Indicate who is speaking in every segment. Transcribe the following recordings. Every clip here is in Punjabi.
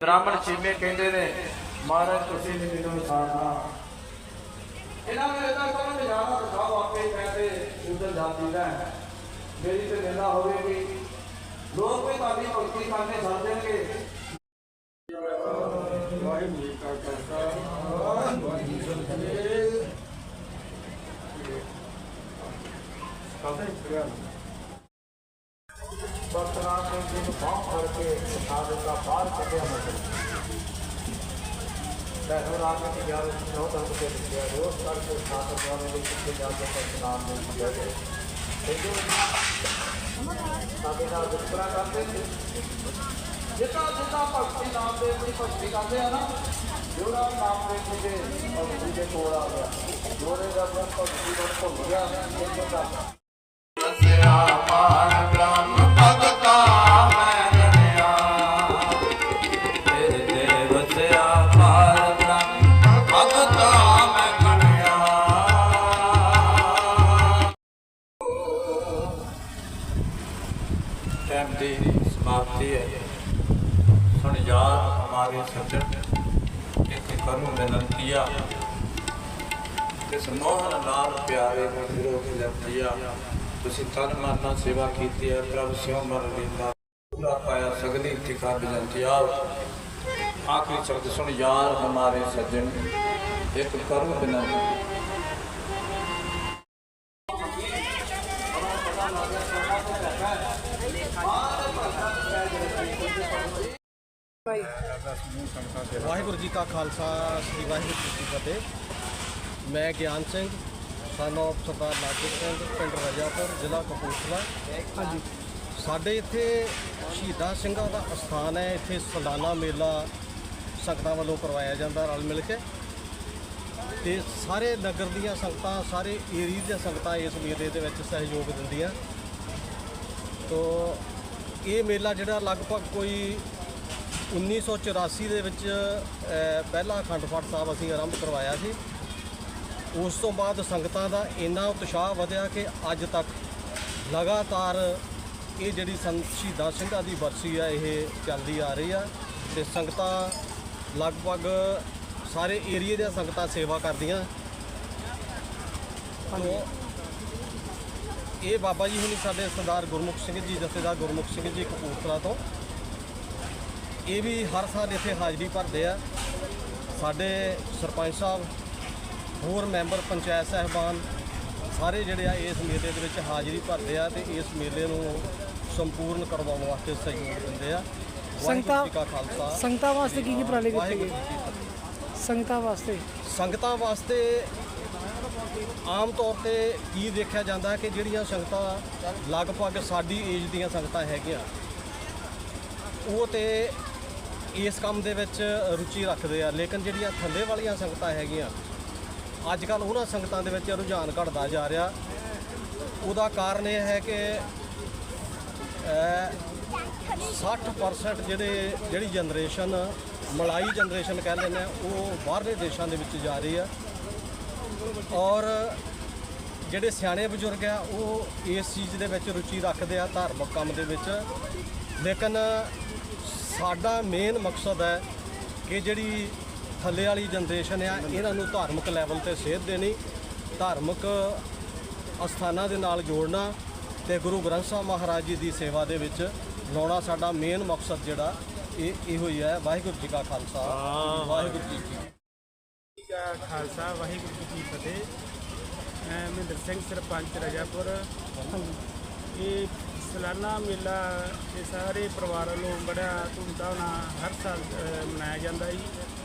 Speaker 1: ਬ੍ਰਾਹਮਣ ਚੀਮੇ ਕਹਿੰਦੇ ਨੇ, ਮਹਾਰਾਜ, ਤੁਸੀਂ ਨੇ ਮੈਨੂੰ ਸਾਥਨਾ ਇਹਨਾਂ ਮੇਰੇ ਤਾਂ ਸਮਝ ਜਾਣਾ ਤਾਂ ਸਭ ਆਪੇ ਕਹਿੰਦੇ, ਉਧਰ ਜਾਂਦੀ ਦਾ ਮੇਰੀ ਤੇ ਨਿੰਦਾ ਹੋਵੇਗੀ। ਲੋਕ ਵੀ ਤੁਹਾਡੀ ਭਗਤੀ ਕਰਨੇ ਛੱਡ ਦੇਣਗੇ ਵਾਹਿਗੁਰੂ ਜੀ ਕਾ ਖਾਲਸਾ ਵਾਹਿਗੁਰੂ ਜੀ ਕੀ ਫਤਿਹ ਬਰਤਨਾਂ ਦੇ ਦਿਨ ਬਾਹ ਕਰਕੇ ਸਾਡੇ ਦਾ ਬਾਹਰ ਕੱਢਿਆ ਮਤਲਬ ਪਹਿਲੋਂ ਰਾਤ ਦੀ ਯਾਦ ਨੌ ਤੱਕ ਤੇ ਲਿਖਿਆ ਰੋਜ਼ ਕਰਕੇ ਸਾਥ ਦੁਆਰੇ ਦੇ ਕਿੱਥੇ ਜਾ ਕੇ ਪ੍ਰਸ਼ਨਾਮ ਨੂੰ ਕੀਤਾ ਗਏ ਇਹਦੇ ਸਾਡੇ ਨਾਲ ਵਿਤਕਰਾ ਕਰਦੇ ਸੀ ਜਿੱਦਾਂ ਜਿੱਦਾਂ ਭਗਤੀ ਨਾਮ ਦੇ ਦੀ ਭਗਤੀ ਕਰਦੇ ਆ ਨਾ ਜਿਹੜਾ ਨਾਮ ਦੇ ਕੇ ਭਗਤੀ ਦੇ ਕੋਲ ਆ ਗਿਆ। ਜੋਰੇ ਦਾ ਬ੍ਰਹਮ ਭਗਤੀ ਨੂੰ ਭੁੱਲ ਗਿਆ, ਇਹ ਦਾ ਟਾਈਮ ਦੀ ਸਮਾਪਤੀ ਹੈ। ਸੁਣ ਯਾਰ ਹਮਾਰੇ ਸੱਜਣ ਇੱਕ ਕਰੂੰ ਬੇਨੰਤੀਆ ਇਸ ਮੋਹਨ ਲਾਲ ਪਿਆਰੇ ਨੂੰ ਵਿਰੋ ਤੁਸੀਂ ਤਨ ਮਨ ਨਾਲ ਸੇਵਾ ਕੀਤੀ ਹੈ, ਪ੍ਰਭ ਸਿਉ ਮਰ ਲੀਲਾ। ਪੂਰਾ ਪਾਇਆ ਸਗਲੀ ਠਿਕਾ ਬੇਨੰਤੀਆ ਆਖਰੀ ਸ਼ਬਦ ਸੁਣ ਯਾਰ ਹਮਾਰੇ ਸੱਜਣ, ਇੱਕ ਕਰੂੰ ਬੇਨੰਤੀ
Speaker 2: ਵਾਹਿਗੁਰੂ ਜੀ ਕਾ ਖਾਲਸਾ ਸ੍ਰੀ ਵਾਹਿਗੁਰੂ ਜੀ ਕੀ ਫਤਿਹ। ਮੈਂ ਗਿਆਨ ਸਿੰਘ ਸਨ ਆਫ ਸਰਦਾਰ ਲਾਜੀਤ ਸਿੰਘ ਪਿੰਡ ਰਜਾਪੁਰ ਜ਼ਿਲ੍ਹਾ ਕਪੂਰਥਲਾ। ਹਾਂਜੀ। ਸਾਡੇ ਇੱਥੇ ਸ਼ਹੀਦਾਂ ਸਿੰਘਾਂ ਦਾ ਅਸਥਾਨ ਹੈ। ਇੱਥੇ ਸਾਲਾਨਾ ਮੇਲਾ ਸੰਗਤਾਂ ਵੱਲੋਂ ਕਰਵਾਇਆ ਜਾਂਦਾ ਰਲ ਮਿਲ ਕੇ। ਤੇ ਸਾਰੇ ਨਗਰ ਦੀਆਂ ਸੰਗਤਾਂ ਸਾਰੇ ਏਰੀਆ ਦੀਆਂ ਸੰਗਤਾਂ ਇਸ ਮੇਲੇ ਦੇ ਵਿੱਚ ਸਹਿਯੋਗ ਦਿੰਦੀਆਂ। ਤੋ ਇਹ ਮੇਲਾ ਜਿਹੜਾ ਲਗਭਗ ਕੋਈ 1984 ਦੇ ਵਿੱਚ ਪਹਿਲਾ ਅਖੰਡ ਪਾਠ ਸਾਹਿਬ ਅਸੀਂ ਆਰੰਭ ਕਰਵਾਇਆ ਸੀ। ਉਸ ਤੋਂ ਬਾਅਦ ਸੰਗਤਾਂ ਦਾ ਇੰਨਾ ਉਤਸ਼ਾਹ ਵਧਿਆ ਕਿ ਅੱਜ ਤੱਕ ਲਗਾਤਾਰ ਇਹ ਜਿਹੜੀ ਸੰਤ ਸ਼ਹੀਦਾਂ ਸਿੰਘਾਂ ਦੀ ਬਰਸੀ ਆ ਇਹ ਚੱਲਦੀ ਆ ਰਹੀ ਆ ਤੇ ਸੰਗਤਾਂ ਲਗਭਗ ਸਾਰੇ ਏਰੀਏ ਦੀਆਂ ਸੰਗਤਾਂ ਸੇਵਾ ਕਰਦੀਆਂ। ਇਹ ਬਾਬਾ ਜੀ ਹੁਣੀ ਸਾਡੇ ਸਰਦਾਰ ਗੁਰਮੁਖ ਸਿੰਘ ਜੀ ਜਥੇਦਾਰ ਗੁਰਮੁਖ ਸਿੰਘ ਜੀ ਕਪੂਰਥਲਾ ਤੋਂ ਇਹ ਵੀ ਹਰ ਸਾਲ ਇੱਥੇ ਹਾਜ਼ਰੀ ਭਰਦੇ ਆ। ਸਾਡੇ ਸਰਪੰਚ ਸਾਹਿਬ ਹੋਰ ਮੈਂਬਰ ਪੰਚਾਇਤ ਸਹਿਬਾਨ ਸਾਰੇ ਜਿਹੜੇ ਆ ਇਸ ਮੇਲੇ ਦੇ ਵਿੱਚ ਹਾਜ਼ਰੀ ਭਰਦੇ ਆ ਤੇ ਇਸ ਮੇਲੇ ਨੂੰ ਸੰਪੂਰਨ ਕਰਵਾਉਣ ਵਾਸਤੇ ਸਹਿਯੋਗ ਦਿੰਦੇ ਆ। ਕਾ ਖਾਲਸਾ।
Speaker 3: ਸੰਗਤਾਂ ਵਾਸਤੇ ਕੀ ਕੀ ਉਪਰਾਲੇ ਕੀਤੇ ਗਏ? ਸੰਗਤਾਂ ਵਾਸਤੇ?
Speaker 2: ਸੰਗਤਾਂ ਵਾਸਤੇ ਆਮ ਤੌਰ ਤੇ ਕੀ ਦੇਖਿਆ ਜਾਂਦਾ ਹੈ ਕਿ ਜਿਹੜੀਆਂ ਸੰਗਤਾਂ ਲਗਭਗ ਸਾਡੀ ਏਜ ਦੀਆਂ ਸੰਗਤਾਂ ਹੈਗੀਆਂ ਉਹ ਤੇ ਇਸ ਕੰਮ ਦੇ ਵਿੱਚ ਰੁਚੀ ਰੱਖਦੇ ਆ ਲੇਕਿਨ ਜਿਹੜੀਆਂ ਥੱਲੇ ਵਾਲੀਆਂ ਸੰਗਤਾਂ ਹੈਗੀਆਂ ਅੱਜ ਕੱਲ ਉਹਨਾਂ ਸੰਗਤਾਂ ਦੇ ਵਿੱਚ ਰੁਝਾਨ ਘਟਦਾ ਜਾ ਰਿਹਾ। ਉਹਦਾ ਕਾਰਨ ਇਹ ਹੈ ਕਿ ਅਹ, 60% ਜਿਹੜੇ ਜਿਹੜੀ ਜਨਰੇਸ਼ਨ ਮਲਾਈ ਜਨਰੇਸ਼ਨ ਕਹਿ ਲੈਂਦੇ ਆ ਉਹ ਬਾਹਰਲੇ ਦੇਸ਼ਾਂ ਦੇ ਵਿੱਚ ਜਾ ਰਹੀ ਆ। ਔਰ ਜਿਹੜੇ ਸਿਆਣੇ ਬਜ਼ੁਰਗ ਆ ਉਹ ਇਸ ਚੀਜ਼ ਦੇ ਵਿੱਚ ਰੁਚੀ ਰੱਖਦੇ ਆ ਧਾਰਮਿਕ ਕੰਮ ਦੇ ਵਿੱਚ। ਲੇਕਿਨ ਸਾਡਾ ਮੇਨ ਮਕਸਦ ਹੈ ਕਿ ਜਿਹੜੀ ਥੱਲੇ ਵਾਲੀ ਜਨਰੇਸ਼ਨ ਆ ਇਹਨਾਂ ਨੂੰ ਧਾਰਮਿਕ ਲੈਵਲ ਤੇ ਸੇਧ ਦੇਣੀ ਧਾਰਮਿਕ ਅਸਥਾਨਾਂ ਦੇ ਨਾਲ ਜੋੜਨਾ ਤੇ ਗੁਰੂ ਗ੍ਰੰਥ ਸਾਹਿਬ ਮਹਾਰਾਜ ਜੀ ਦੀ ਸੇਵਾ ਦੇ ਵਿੱਚ ਲਾਉਣਾ ਸਾਡਾ ਮੇਨ ਮਕਸਦ ਜਿਹੜਾ ਇਹ ਇਹੋ ਹੀ ਹੈ। ਵਾਹਿਗੁਰੂ ਜੀ ਕਾ ਖਾਲਸਾ। ਵਾਹਿਗੁਰੂ ਜੀ ਕੀ
Speaker 4: ਕਾ ਖਾਲਸਾ ਵਾਹਿਗੁਰੂ ਜੀ ਕੀ ਫਤਿਹ। ਮੈਂ ਮਹਿੰਦਰ ਸਿੰਘ ਸਰਪੰਚ ਰਜਾਪੁਰ। ਇਹ ਸਲਾਨਾ ਮੇਲਾ ਇਹ ਸਾਰੇ ਪਰਿਵਾਰਾਂ ਨੂੰ ਬੜਾ ਧੂਮਧਾਮ ਨਾਲ ਹਰ ਸਾਲ ਅ, ਮਨਾਇਆ ਜਾਂਦਾ ਜੀ।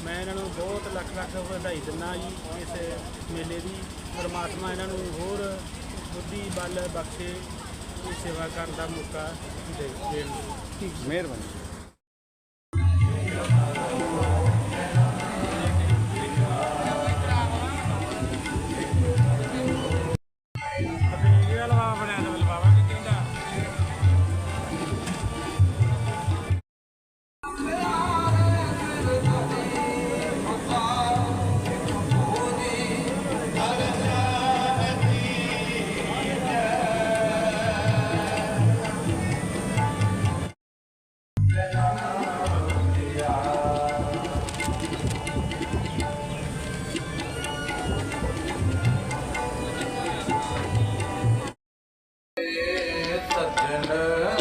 Speaker 4: ਮੈਂ ਇਹਨਾਂ ਨੂੰ ਬਹੁਤ ਲੱਖ ਲੱਖ ਵਧਾਈ ਦਿੰਦਾ ਜੀ ਇਸ ਮੇਲੇ ਦੀ। ਪਰਮਾਤਮਾ ਇਹਨਾਂ ਨੂੰ ਹੋਰ ਬੁੱਧੀ ਬਲ ਬਖਸ਼ੇ ਇਹ ਸੇਵਾ ਕਰਨ ਦਾ ਮੌਕਾ ਦੇ ਦੇਣ। ਮਿਹਰਬਾਨੀ।
Speaker 3: ਸੱਜਣ